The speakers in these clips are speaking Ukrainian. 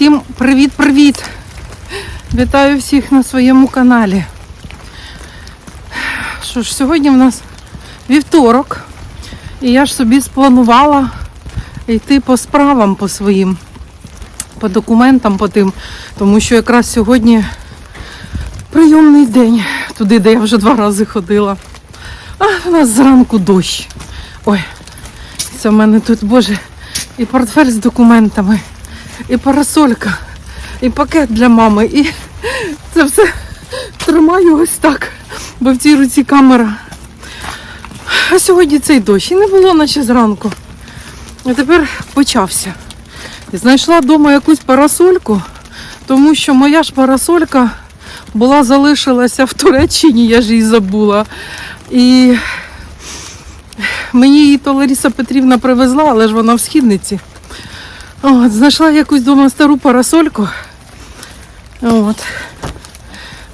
Всім привіт-привіт! Вітаю всіх на своєму каналі. Що ж, сьогодні в нас вівторок, і я ж собі спланувала йти по справам по своїм, по документам по тим, тому що якраз сьогодні прийомний день, туди, де я вже два рази ходила. А у нас зранку дощ. Ой, це в мене тут, боже, і портфель з документами, і парасолька, і пакет для мами. І це все тримаю ось так, бо в цій руці камера. А сьогодні цей дощ і не було наче зранку. А тепер почався. Знайшла вдома якусь парасольку, тому що моя ж парасолька була залишилася в Туреччині, я ж її забула. І мені її то Лариса Петрівна привезла, але ж вона в східниці. От, знайшла якусь дома стару парасольку. От.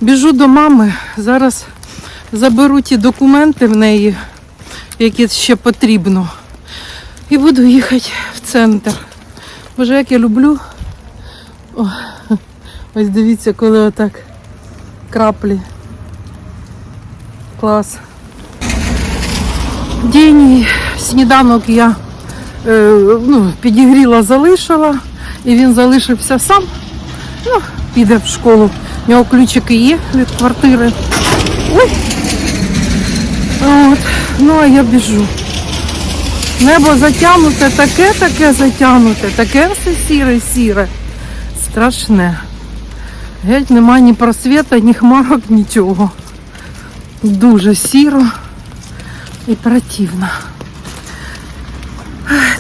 Біжу до мами. Зараз заберу ті документи в неї, які ще потрібно. І буду їхати в центр. Боже, як я люблю. О, ось дивіться, коли отак краплі. Клас. День сніданок я ну, підігріла, залишила, і він залишився сам. Ну, піде в школу. У нього ключики є від квартири. Ой. От. Ну, а я біжу. Небо затягнуте, таке, таке затягнуте, таке все сіре-сіре. Страшне. Геть нема ні просвіта, ні хмарок, нічого. Дуже сіро і противно.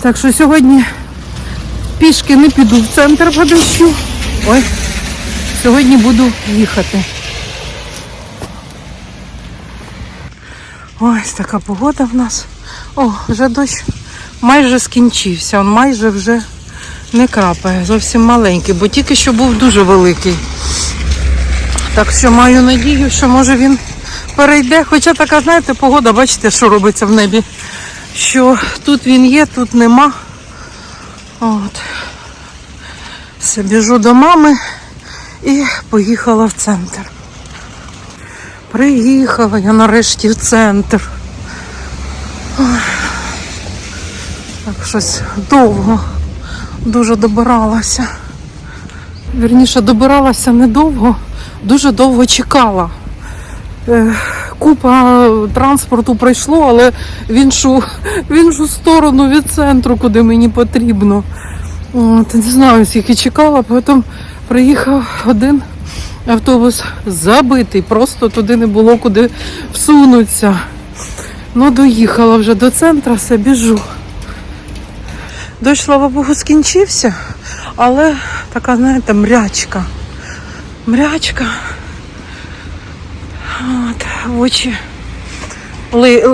Так що сьогодні пішки не піду в центр по дощу. Ой, сьогодні буду їхати. Ось така погода в нас. О, вже дощ майже скінчився. Он майже вже не крапає, зовсім маленький, бо тільки що був дуже великий. Так що маю надію, що може він перейде. Хоча така, знаєте, погода, бачите, що робиться в небі. Що тут він є, тут нема. От. Все, біжу до мами і поїхала в центр. Приїхала я нарешті в центр. Так щось довго, дуже добиралася. Вірніше, добиралася недовго, дуже довго чекала. Купа транспорту пройшло, але в іншу, в іншу сторону від центру, куди мені потрібно. От, не знаю, скільки чекала, потім приїхав один автобус забитий, просто туди не було куди всунутися. Ну, доїхала вже до центру, все біжу. Дощ, слава Богу, скінчився, але така, знаєте, мрячка. Мрячка. От, очі ли-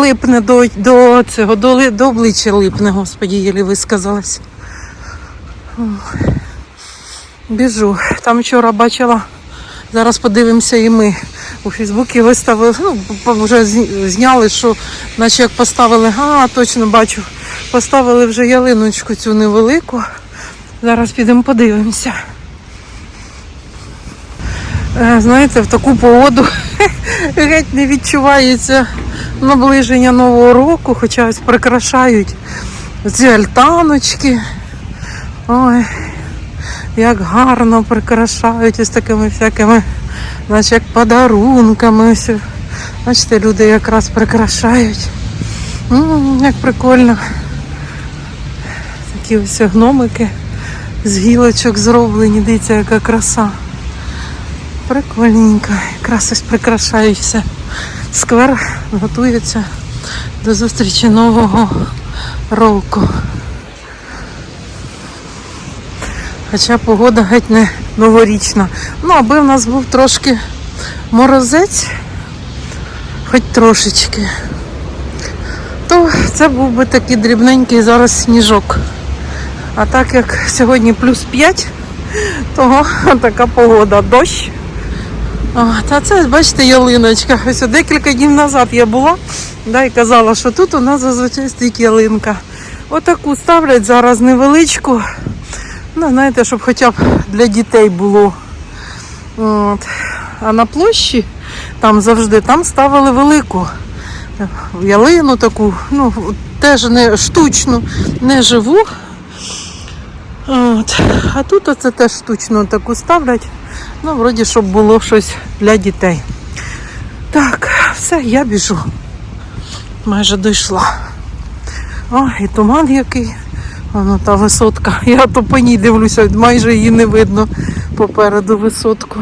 липне до, до цього, до, до обличчя липне, господі, єлі висказалась. Біжу. Там вчора бачила, зараз подивимося і ми. У Фейсбуці виставили, ну, вже зняли, що наче як поставили, а, точно бачу, поставили вже ялиночку цю невелику. Зараз підемо подивимося. Е, Знаєте, в таку погоду геть не відчувається наближення Нового року, хоча ось прикрашають ці альтаночки. Ой, як гарно прикрашають ось такими всякими, наче як подарунками. Ось, Бачите, люди якраз прикрашають. М, як прикольно. Такі ось гномики з гілочок зроблені, дивіться, яка краса. Прикольненько. Якраз ось прикрашають все. Сквер готується до зустрічі нового року. Хоча погода геть не новорічна. Ну, аби в нас був трошки морозець, хоч трошечки, то це був би такий дрібненький зараз сніжок. А так як сьогодні плюс 5, того така погода, дощ. Та це, бачите, ялиночка. Ось декілька днів назад я була да, і казала, що тут у нас зазвичай стоїть ялинка. Отаку ставлять зараз невеличку. Ну, знаєте, щоб хоча б для дітей було. От. А на площі там завжди там ставили велику ялину таку, ну, теж не штучну, не живу. От. А тут оце теж штучну таку ставлять. Ну, вроді, щоб було щось для дітей. Так, все, я біжу. Майже дійшла. О, і туман який. Воно та висотка. Я то по ній дивлюся, майже її не видно попереду висотку.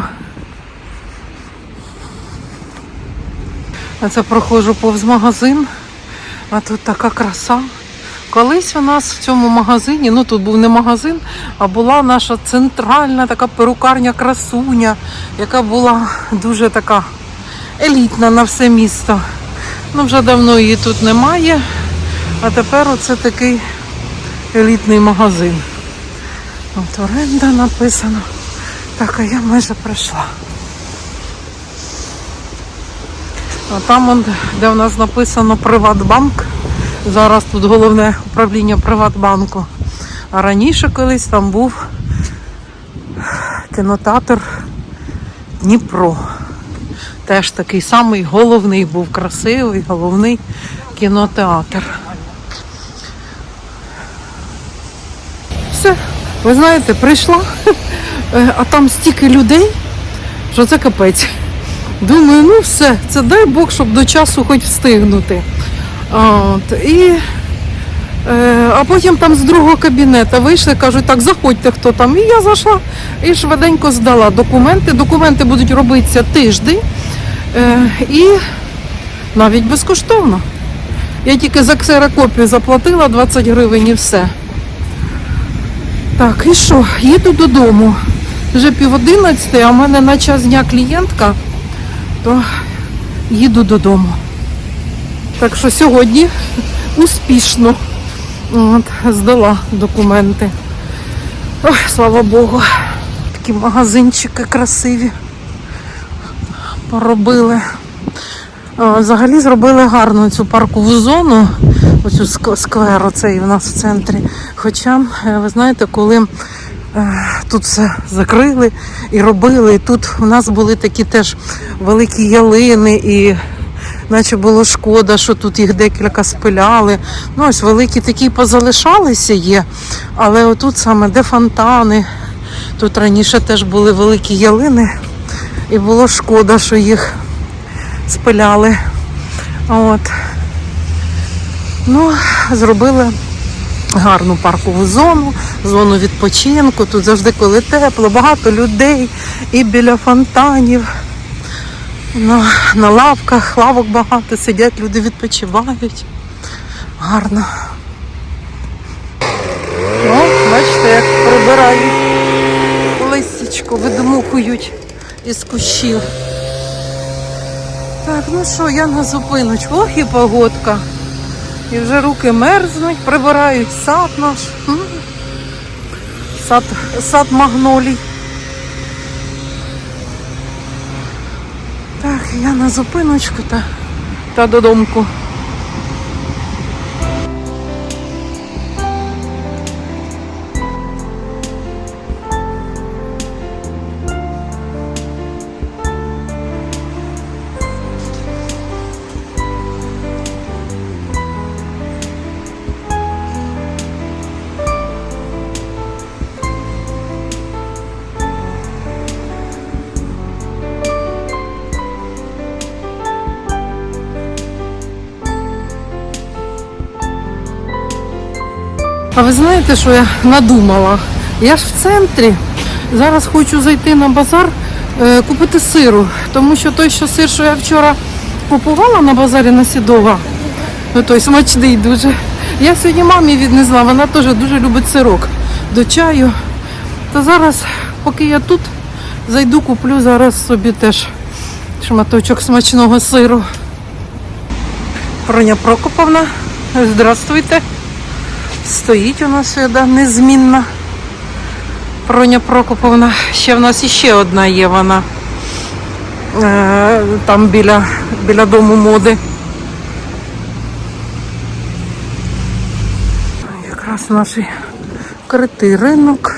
А це проходжу повз магазин, а тут така краса. Колись у нас в цьому магазині, ну тут був не магазин, а була наша центральна така перукарня красуня, яка була дуже така елітна на все місто. Ну, вже давно її тут немає, а тепер оце такий елітний магазин. От оренда написано. Так, а я майже прийшла. А там, де в нас написано Приватбанк. Зараз тут головне управління Приватбанку. А раніше колись там був кінотеатр Дніпро. Теж такий самий головний був красивий, головний кінотеатр. Все, ви знаєте, прийшла, е, а там стільки людей, що це капець. Думаю, ну все, це дай Бог, щоб до часу хоч встигнути. От, і, е, а потім там з другого кабінету вийшли, кажуть, так, заходьте, хто там. І я зайшла і швиденько здала документи. Документи будуть робитися тиждень е, і навіть безкоштовно. Я тільки за ксерокопію заплатила 20 гривень і все. Так, і що? Їду додому. Вже пів одинадцяти, а в мене на час дня клієнтка, то їду додому. Так що сьогодні успішно от, здала документи. Ой, слава Богу. Такі магазинчики красиві поробили. Взагалі зробили гарно цю паркову зону, оцю ск- сквер оцей у нас в центрі. Хоча, е, ви знаєте, коли е, тут все закрили і робили, і тут у нас були такі теж великі ялини, і наче було шкода, що тут їх декілька спиляли. Ну, ось великі такі позалишалися є, але отут саме де фонтани. Тут раніше теж були великі ялини, і було шкода, що їх спиляли. От. Ну, зробили гарну паркову зону, зону відпочинку. Тут завжди коли тепло, багато людей і біля фонтанів. На, на лавках, лавок багато сидять, люди відпочивають. Гарно. О, бачите, як прибирають листячко, видмухують із кущів. Так, ну що, я на зупиночку. Ох і погодка. І вже руки мерзнуть, прибирають сад наш. Сад, сад магнолій. Так, я на зупиночку та, та додомку. А ви знаєте, що я надумала? Я ж в центрі. Зараз хочу зайти на базар, е, купити сиру. Тому що той, що сир, що я вчора купувала на базарі на Сідова, ну той смачний дуже. Я сьогодні мамі віднесла, вона теж дуже любить сирок до чаю. То зараз, поки я тут, зайду, куплю зараз собі теж шматочок смачного сиру. Проня Прокоповна, здравствуйте. Стоїть у нас сюди незмінна. Проня Прокоповна. Ще в нас іще одна є вона. Е, Там біля, біля дому моди. Якраз наш критий ринок.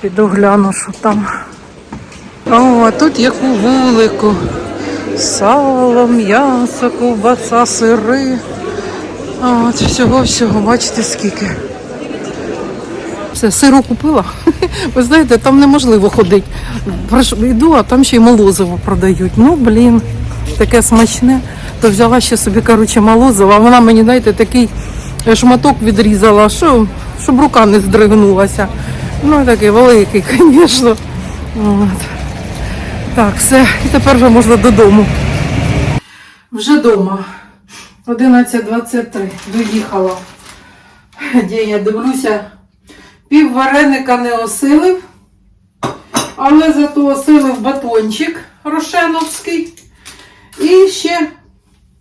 Піду гляну, що там. О, а тут у вулику. Сало, м'ясо, ковбаса, сири. От всього-всього, бачите скільки. Все, сиру купила. Ви знаєте, там неможливо ходити. Йду, а там ще й молозиво продають. Ну, блін, таке смачне. То взяла ще собі, коротше, молозиво, а вона мені, знаєте, такий шматок відрізала, що, щоб рука не здригнулася. Ну, такий великий, звісно. От. Так, все, і тепер вже можна додому. Вже вдома. 11.23. Доїхала. Де я дивлюся, пів вареника не осилив, але зато осилив батончик рошеновський і ще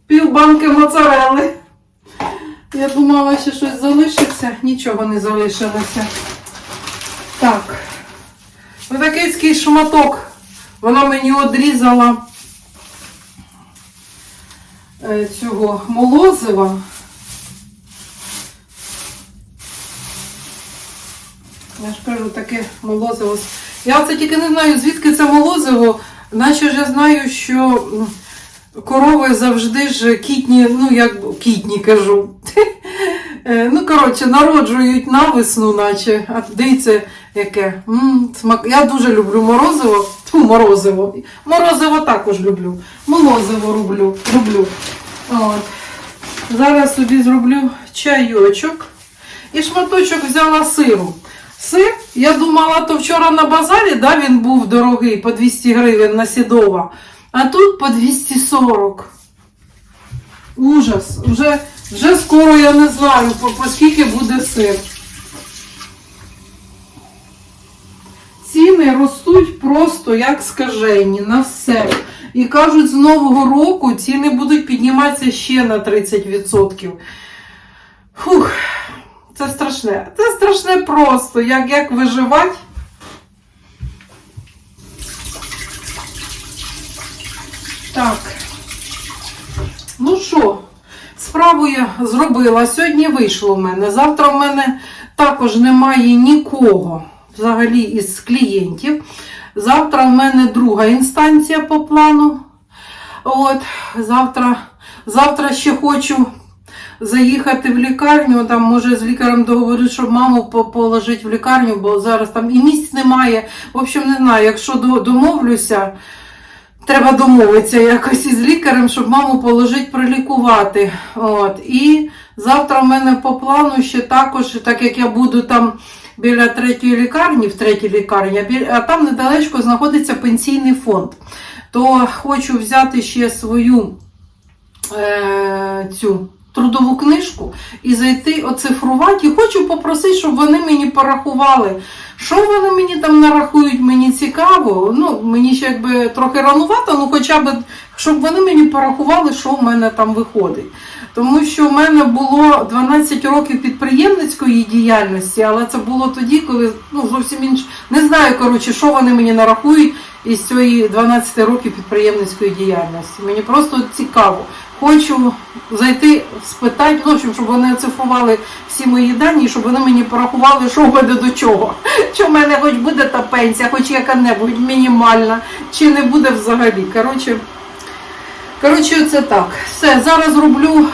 пів банки моцарели. Я думала, що щось залишиться, нічого не залишилося. Так, отакий шматок. Вона мені одрізала цього молозива. Я ж кажу, таке молозиво. Я це тільки не знаю, звідки це молозиво, наче ж я знаю, що корови завжди ж кітні, ну як кітні кажу. Е, Ну, коротше, народжують на весну, наче. А дивіться, яке. М, смак. Я дуже люблю морозиво. Морозиво. Морозиво також люблю. Молозиво роблю. люблю. От. Зараз собі зроблю чайочок. І шматочок взяла сиру. Сир, я думала, то вчора на базарі да, він був дорогий по 200 гривень на Сідова, а тут по 240. Ужас. Вже, вже скоро я не знаю, по, по скільки буде сир. Ціни ростуть просто як скажені на все. І кажуть, з нового року ціни будуть підніматися ще на 30%. Фух, це страшне. Це страшне просто, як, як виживати. Так. Ну що, справу я зробила. Сьогодні вийшло в мене. Завтра в мене також немає нікого взагалі із клієнтів. Завтра в мене друга інстанція по плану. От, завтра, завтра ще хочу заїхати в лікарню. Там може з лікарем договорити, щоб маму положити в лікарню, бо зараз там і місць немає. В общем, не знаю, якщо домовлюся. Треба домовитися якось із лікарем, щоб маму положити прилікувати. От. І завтра в мене по плану ще також, так як я буду там біля третьої лікарні, в третій лікарні, а там недалечко знаходиться пенсійний фонд. То хочу взяти ще свою е, цю трудову книжку і зайти оцифрувати. І хочу попросити, щоб вони мені порахували. Що вони мені там нарахують, мені цікаво. Ну, мені ще якби трохи ранувато, ну хоча б, щоб вони мені порахували, що в мене там виходить. Тому що в мене було 12 років підприємницької діяльності, але це було тоді, коли ну, зовсім інше. Не знаю, коротше, що вони мені нарахують із цієї 12 років підприємницької діяльності. Мені просто цікаво. Хочу зайти, спитати, ну, щоб вони оцифрували всі мої дані, щоб вони мені порахували, що мене до чого. Чи в мене хоч буде та пенсія, хоч яка-небудь мінімальна, чи не буде взагалі. Коротше, коротше, це так. Все, зараз роблю,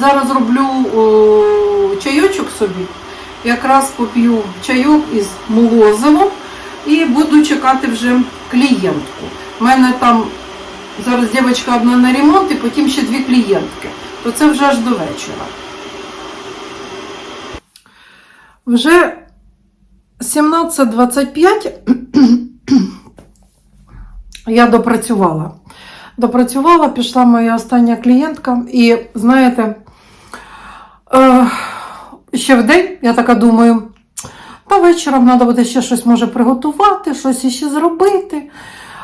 зараз роблю о, чайочок собі. Якраз поп'ю чайок із молозивом і буду чекати вже клієнтку. У мене там зараз дівчинка одна на ремонт і потім ще дві клієнтки. То це вже аж до вечора. Вже 17.25 я допрацювала. Допрацювала, пішла моя остання клієнтка, і знаєте, е, ще в день, я така думаю, та вечором треба буде ще щось може приготувати, щось іще зробити.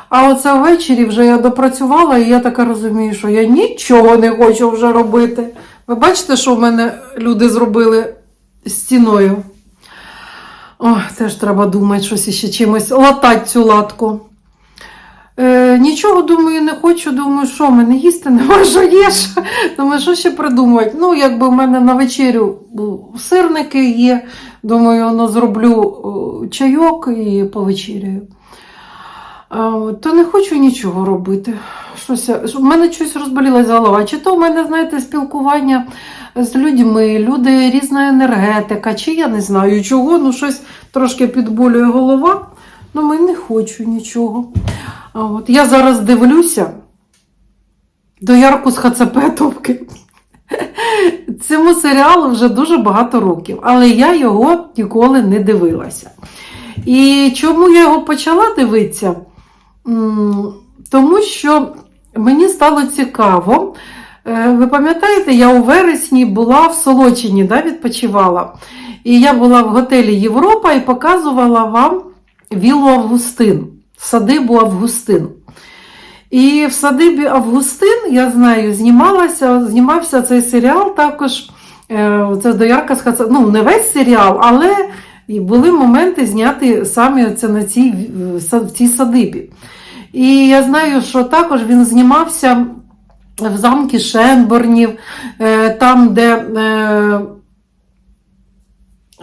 А оце ввечері вже я допрацювала, і я така розумію, що я нічого не хочу вже робити. Ви бачите, що в мене люди зробили стіною? Ой, теж треба думати, щось іще чимось латати цю латку. Е, нічого, думаю, не хочу. Думаю, що мене їсти нема, що їш. Думаю, що ще придумати. Ну, якби в мене на вечерю сирники є. Думаю, ну, зроблю чайок і повечеряю. То не хочу нічого робити. Щось, в мене щось розболілася голова. Чи то в мене, знаєте, спілкування з людьми, люди різна енергетика, чи я не знаю чого, ну щось трошки підболює голова. Ну, ми не хочу нічого. От я зараз дивлюся до Ярку з Хацапетовки. Цьому серіалу вже дуже багато років, але я його ніколи не дивилася. І чому я його почала дивитися? Тому що мені стало цікаво. Е, Ви пам'ятаєте, я у вересні була в Солочині, да, відпочивала. І я була в готелі Європа і показувала вам віллу Августин, садибу Августин. І в садибі Августин, я знаю, знімалася, знімався цей серіал також. е, Це доярка з Хаца... Ну, не весь серіал, але і були моменти зняті саме це на цій, в цій садибі. І я знаю, що також він знімався в замкі Шенборнів, е, там, де е,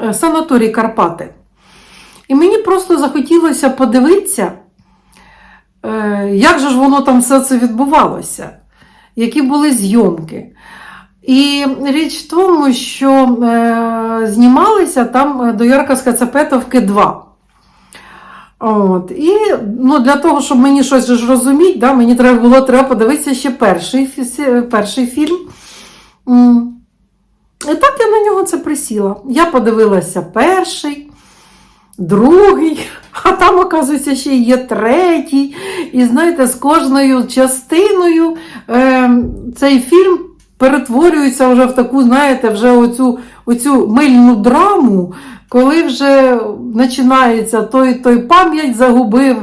е, санаторій Карпати. І мені просто захотілося подивитися, е, як же ж воно там все це відбувалося, які були зйомки. І річ в тому, що е, знімалися там е, до Ярка з Хацапетовки 2. От. І ну, для того, щоб мені щось ж розуміти, да, мені треба було треба подивитися ще перший, перший фільм. І так я на нього це присіла. Я подивилася перший, другий, а там, оказується, ще є третій. І знаєте, з кожною частиною е, цей фільм перетворюється вже в таку, знаєте, вже оцю, оцю мильну драму, коли вже починається той той пам'ять загубив,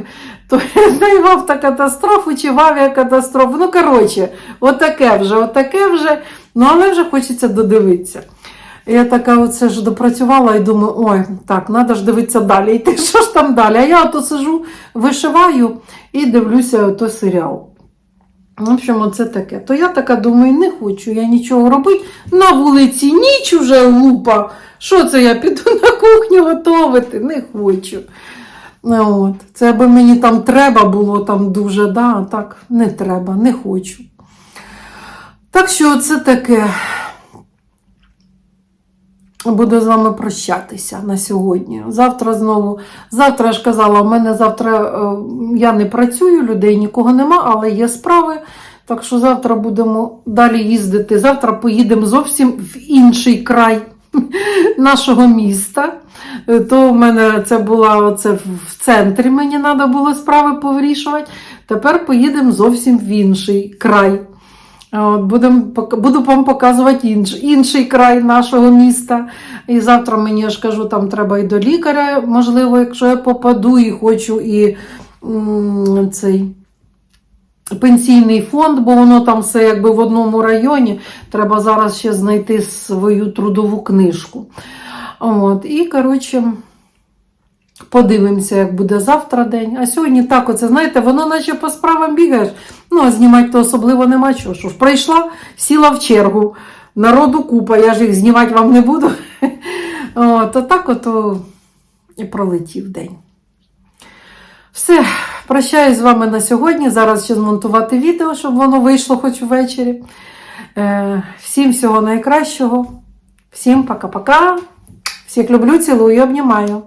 той той автокатастрофу чи в авіакатастрофу. Ну, коротше, отаке вже, отаке вже, ну але вже хочеться додивитися. Я така оце ж допрацювала і думаю, ой, так, треба ж дивитися далі. йти, що ж там далі? А я ото сижу, вишиваю і дивлюся той серіал. В общем, оце таке. То я така думаю, не хочу я нічого робити. На вулиці ніч уже лупа. Що це я піду на кухню готувати? Не хочу. Ну, От. Це аби мені там треба було там дуже, да, а так не треба, не хочу. Так що це таке. Буду з вами прощатися на сьогодні. Завтра знову. Завтра я ж казала, у мене завтра е, я не працюю, людей нікого нема, але є справи. Так що завтра будемо далі їздити. Завтра поїдемо зовсім в інший край нашого міста. Е, То в мене це була оце в центрі, мені треба було справи повирішувати. Тепер поїдемо зовсім в інший край. Будем, буду вам показувати інш, інший край нашого міста. І завтра мені я ж кажу, там треба і до лікаря, можливо, якщо я попаду і хочу і м, цей пенсійний фонд, бо воно там все якби в одному районі. Треба зараз ще знайти свою трудову книжку. От, і, коротше. Подивимося, як буде завтра день. А сьогодні так, оце, знаєте, воно наче по справам бігаєш. Ну, а знімати то особливо нема чого. Що ж, прийшла, сіла в чергу. Народу купа, я ж їх знімати вам не буду. От, а так ото і пролетів день. Все, прощаюсь з вами на сьогодні. Зараз ще змонтувати відео, щоб воно вийшло хоч ввечері. Е, всім всього найкращого. Всім пока-пока. Всіх люблю, цілую, обнімаю.